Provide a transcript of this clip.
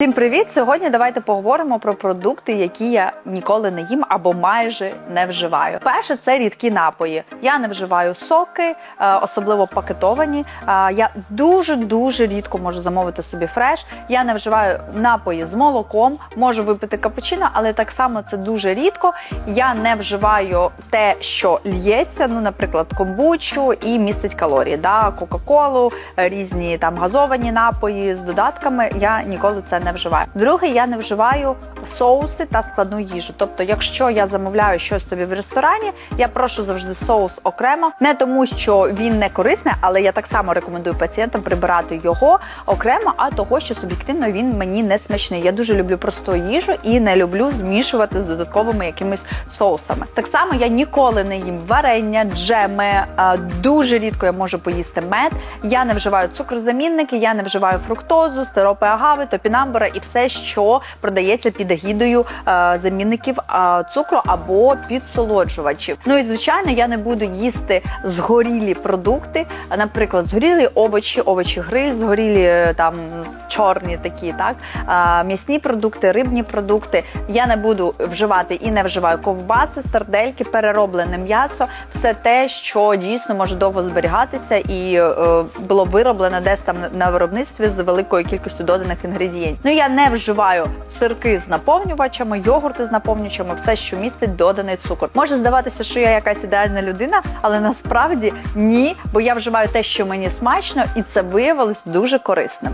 Всім привіт! Сьогодні давайте поговоримо про продукти, які я ніколи не їм або майже не вживаю. Перше, це рідкі напої. Я не вживаю соки, е, особливо пакетовані. Е, Я дуже дуже рідко можу замовити собі фреш. Я не вживаю напої з молоком, можу випити капучино, але так само це дуже рідко. Я не вживаю те, що л'ється, ну, наприклад, комбучу і містить калорії. Да? Кока-колу, різні там газовані напої з додатками. Я ніколи це не вживаю. Друге, я не вживаю соуси та складну їжу. Тобто, якщо я замовляю щось тобі в ресторані, я прошу завжди соус окремо, не тому, що він не корисний, але я так само рекомендую пацієнтам прибирати його окремо, а того, що суб'єктивно він мені не смачний. Я дуже люблю просту їжу і не люблю змішувати з додатковими якимись соусами. Так само я ніколи не їм варення, джеми. Дуже рідко я можу поїсти мед. Я не вживаю цукрозамінники, я не вживаю фруктозу, сиропи агави, топінамбура і все, що продається під агідою е, замінників е, цукру або підсолоджувачів. Ну і звичайно, я не буду їсти згорілі продукти, наприклад, згорілі овочі, овочі гриль, згорілі е, там чорні такі, так м'ясні продукти, рибні продукти. Я не буду вживати і не вживаю ковбаси, сардельки, перероблене м'ясо, все те, що дійсно може довго зберігатися і було вироблено десь там на виробництві з великою кількістю доданих інгредієнтів. Ну я не вживаю сирки з наповнювачами, йогурти з наповнювачами, все, що містить доданий цукор. Може здаватися, що я якась ідеальна людина, але насправді ні, бо я вживаю те, що мені смачно, і це виявилось дуже корисним.